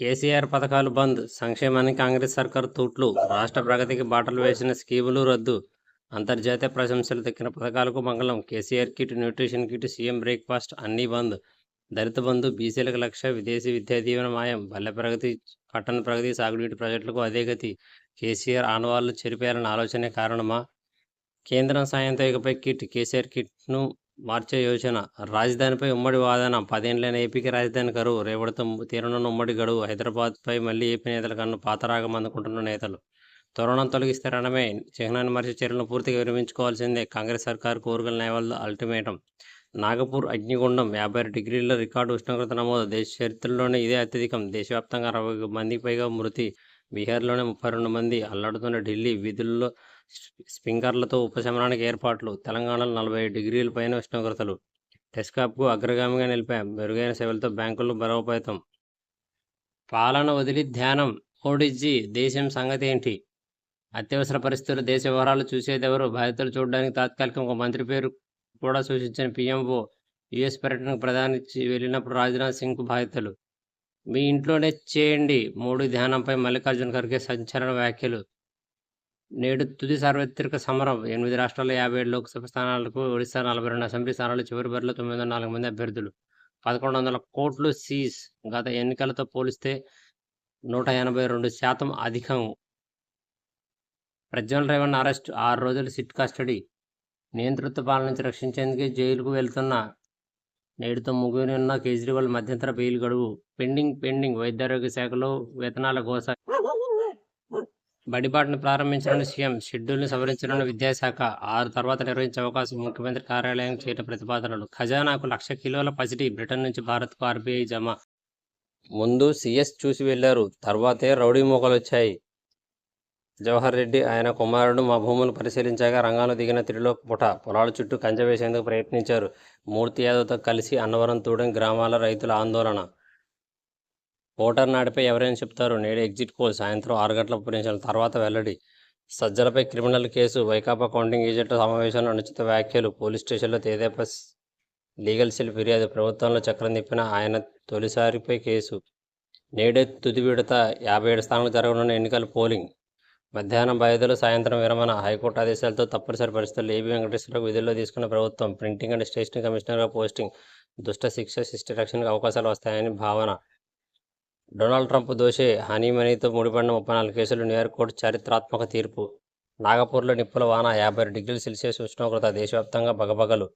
కేసీఆర్ పథకాలు బంద్. సంక్షేమానికి కాంగ్రెస్ సర్కారు తూట్లు. రాష్ట్ర ప్రగతికి బాటలు వేసిన స్కీములు రద్దు. అంతర్జాతీయ ప్రశంసలు దక్కిన పథకాలకు మంగళం. KCR kit nutrition kit CM breakfast అన్నీ బంద్. దళిత బంధు బీసీలకు లక్ష విదేశీ విద్యా దీవెన మాయం. పల్లె ప్రగతి పట్టణ ప్రగతి సాగునీటి ప్రాజెక్టులకు అదే గతి. కేసీఆర్ ఆనవాళ్ళు చెరిపేయాలన్న ఆలోచనే కారణమా? కేంద్రం సాయంతో ఇకపై కిట్ కేసీఆర్ కిట్ను మార్చే యోచన. రాజధానిపై ఉమ్మడి వాదన. పదేండ్లైన ఏపీకి రాజధాని కరువు. రేపటితో తీరనున్న ఉమ్మడి గడువు. హైదరాబాద్పై మళ్ళీ ఏపీ నేతల కన్ను పాతరాగం అందుకుంటున్న నేతలు. తరుణం తొలగిస్తే రణమే. చిహ్నాన్ని మరిచి చర్యలను పూర్తిగా విరమించుకోవాల్సిందే. కాంగ్రెస్ సర్కార్ కోరుగల నేవల్ అల్టిమేటం. నాగపూర్ అగ్నిగుండం యాభై డిగ్రీల రికార్డు ఉష్ణోగ్రత నమోదు. దేశ చరిత్రలోనే ఇదే అత్యధికం. దేశవ్యాప్తంగా అరవై మందికి పైగా మృతి బీహార్లోనే ముప్పై రెండు మంది అల్లాడుతున్న ఢిల్లీ వీధుల్లో స్ప్రింక్లర్లతో ఉపశమనానికి ఏర్పాట్లు. తెలంగాణలో నలభై డిగ్రీల పైన ఉష్ణోగ్రతలు. టెస్కాప్కు అగ్రగామిగా నిలిపాం మెరుగైన సేవలతో బ్యాంకులు బలోపేతం. పాలన వదిలి ధ్యానం. ఓడిజీ దేశం సంగతి ఏంటి? అత్యవసర పరిస్థితులు దేశ వివరాలు చూసేదెవరు? బాధితులు చూడడానికి తాత్కాలికంగా ఒక మంత్రి పేరు కూడా సూచించిన పీఎంఓ యుఎస్ పర్యటనకు ప్రధాని వెళ్ళినప్పుడు రాజ్నాథ్ సింగ్కు బాధ్యతలు మీ ఇంట్లోనే చేయండి. మూడు ధ్యానంపై మల్లికార్జున ఖర్గే సంచలన వ్యాఖ్యలు. నేడు తుది సార్వత్రిక సమరం. ఎనిమిది రాష్ట్రాల యాభై ఏడు లోక్సభ స్థానాలకు ఒడిశా నలభై రెండు అసెంబ్లీ స్థానాలు చివరి బరిలో తొమ్మిది వందల నాలుగు మంది అభ్యర్థులు. పదకొండు వందల కోట్లు సీజ్. గత ఎన్నికలతో పోలిస్తే నూట ఎనభై రెండు శాతం అధికం. ప్రజ్వల్ రేవణ్ అరెస్ట్. ఆరు రోజులు సిట్ కస్టడీ. నియంతృత్వ పాలన నుంచి రక్షించేందుకే జైలుకు వెళ్తున్న నేడుతో ముగినున్న కేజ్రీవాల్ మధ్యంతర బెయిల్ గడువు. Pending pending. వైద్యారోగ్య శాఖలో వేతనాల కోసం బడిబాటును ప్రారంభించాలని సీఎం షెడ్యూల్ను సవరించాలని విద్యాశాఖ ఆరు తర్వాత నిర్వహించే అవకాశం ముఖ్యమంత్రి కార్యాలయం చేయడం ప్రతిపాదనలు. ఖజానాకు లక్ష కిలోల పసిటి బ్రిటన్ నుంచి భారత్కు ఆర్బీఐ జమ. ముందు సీఎస్ చూసి వెళ్ళారు తర్వాతే రౌడీ మోకలు వచ్చాయి జవహర్ రెడ్డి ఆయన కుమారుడు మా భూములు పరిశీలించాక రంగంలో దిగిన తిరిలో పుట. పొలాల చుట్టూ కంచె వేసేందుకు ప్రయత్నించారు. మూర్తి యాదవ్తో కలిసి అన్నవరం తూడెం గ్రామాల రైతుల ఆందోళన. ఓటర్ నాడిపై ఎవరైనా చెప్తారు? నేడు ఎగ్జిట్ పోల్ సాయంత్రం ఆరు గంటల పురించిన తర్వాత వెల్లడి. సజ్జలపై criminal case. Vaikapa counting agent సమావేశంలో అనుచిత వ్యాఖ్యలు. పోలీస్ స్టేషన్లో తేదేపా లీగల్ సెల్ ఫిర్యాదు. ప్రభుత్వంలో చక్రం తిప్పిన ఆయన తొలిసారిపై కేసు. నేడే తుది విడత. యాభై ఏడు స్థానాలు జరగనున్న ఎన్నికల పోలింగ్. మధ్యాహ్నం బాధితులు సాయంత్రం విరమణ హైకోర్టు ఆదేశాలతో తప్పనిసరి పరిస్థితుల్లో ఏబీ వెంకటేశ్వరరావు విధుల్లో తీసుకున్న ప్రభుత్వం ప్రింటింగ్ అండ్ స్టేషనరీ కమిషనర్గా పోస్టింగ్ దుష్ట శిక్ష శిష్ట రక్షణకు అవకాశాలు వస్తాయని భావన. డొనాల్డ్ ట్రంప్ దోషే హనీమనీతో ముడిపడిన ముప్పై నాలుగు కేసులు న్యూయార్క్ కోర్టు చారిత్రాత్మక తీర్పు. నాగపూర్లో నిప్పుల వాన యాభై డిగ్రీల సెల్సియస్ ఉష్ణోగ్రత దేశవ్యాప్తంగా బగబగలు.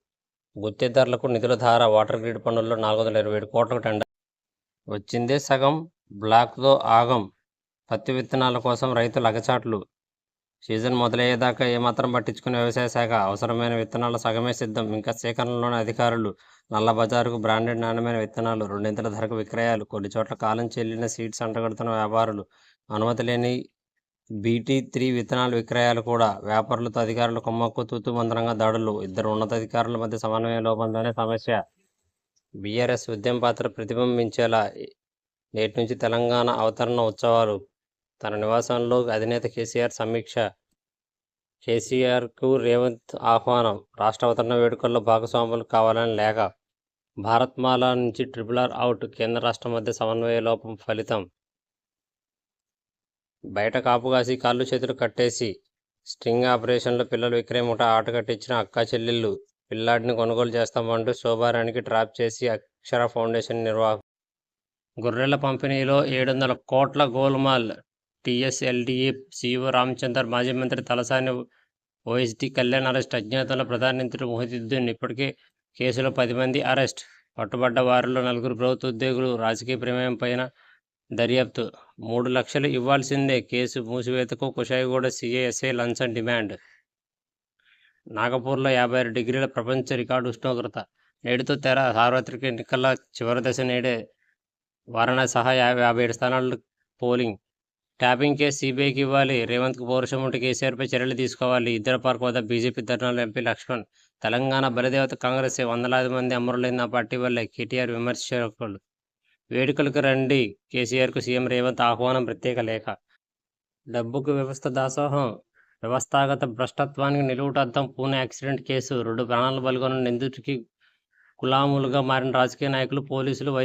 గుత్తేదారులకు నిధుల ధార వాటర్ గ్రిడ్ పనుల్లో నాలుగు వందల ఇరవై ఏడు కోట్లకు టెండర్. వచ్చిందే సగం బ్లాక్తో ఆగం. పత్తి విత్తనాల కోసం రైతులు అగచాట్లు సీజన్ మొదలయ్యేదాకా ఏమాత్రం పట్టించుకునే వ్యవసాయ శాఖ అవసరమైన విత్తనాల సగమే సిద్ధం. ఇంకా సేకరణలోని అధికారులు నల్ల బజారుకు బ్రాండెడ్ నాణ్యమైన విత్తనాలు రెండింతల ధరకు విక్రయాలు కొన్ని చోట్ల కాలం చెల్లిన సీడ్స్ అంటగడుతున్న వ్యాపారులు అనుమతి లేని బీటీ త్రీ విత్తనాల విక్రయాలు కూడా వ్యాపారులతో అధికారులు కొమ్మక్కు తూతు మందరంగా దాడులు. ఇద్దరు ఉన్నతాధికారుల మధ్య సమన్వయ లోపంతోనే సమస్య. బీఆర్ఎస్ ఉద్యమ పాత్ర ప్రతిబింబించేలా నేటి నుంచి తెలంగాణ అవతరణ ఉత్సవాలు తన నివాసంలో అధినేత కేసీఆర్ సమీక్ష. కేసీఆర్కు రేవంత్ ఆహ్వానం. రాష్ట్ర అవతరణ వేడుకల్లో భాగస్వాములు కావాలని లేఖ. భారత్మాల నుంచి ట్రిపుల్ ఆర్ అవుట్ కేంద్ర రాష్ట్ర మధ్య సమన్వయ లోపం ఫలితం. బయట కాపుగాసి కాళ్ళు చేతులు కట్టేసి స్ట్రింగ్ ఆపరేషన్లో పిల్లలు విక్రయముఠ ఆట కట్టించిన అక్కా చెల్లెళ్ళు. పిల్లాడిని కొనుగోలు చేస్తామంటూ శోభారానికి ట్రాప్ చేసి అక్షర ఫౌండేషన్ నిర్వాహకు గొర్రెల పంపిణీలో ఏడు వందల కోట్ల గోల్మాల్ టీఎస్ఎల్డీఏ సీఈఓ రామచందర్ మాజీ మంత్రి తలసాని ఓఎస్డీ కళ్యాణ్ అరెస్ట్ అజ్ఞాతంలో ప్రధాన మంత్రి మొహిదుద్దీన్ ఇప్పటికే కేసులో పది మంది అరెస్ట్. పట్టుబడ్డ వారిలో నలుగురు ప్రభుత్వ ఉద్యోగులు రాజకీయ ప్రమేయం పైన దర్యాప్తు. మూడు లక్షలు ఇవ్వాల్సిందే. కేసు మూసివేతకు కుషాయిగూడ సిఐఎస్ఐ లంచం డిమాండ్. నాగపూర్లో యాభై ఆరు డిగ్రీల ప్రపంచ రికార్డు ఉష్ణోగ్రత. నేడుతో తెర సార్వత్రిక ఎన్నికల చివరి దశ నేడే. వారణాసి సహా యాభై యాభై ఏడు స్థానాలు పోలింగ్. ట్యాపింగ్ కేసు సిబిఐకి ఇవ్వాలి. రేవంత్కు పౌరుషం ఉంటే కేసీఆర్పై చర్యలు తీసుకోవాలి. ఇద్దరు పార్క్ వద్ద బీజేపీ ధర్నాలు ఎంపీ లక్ష్మణ్ తెలంగాణ బలిదేవత కాంగ్రెస్ వందలాది మంది అమరులైన ఆ పార్టీ వల్లే కేటీఆర్ విమర్శకులు. వేడుకలకు రండి. కేసీఆర్కు సీఎం రేవంత్ ఆహ్వానం ప్రత్యేక లేఖ. డబ్బుకు వ్యవస్థ దాసోహం. వ్యవస్థాగత భ్రష్టత్వానికి నిలువుటద్దం. Pune accident case. రెండు ప్రాణాలు బలిగొన్న నిందితుడికి గులాములుగా మారిన రాజకీయ నాయకులు పోలీసులు వైద్య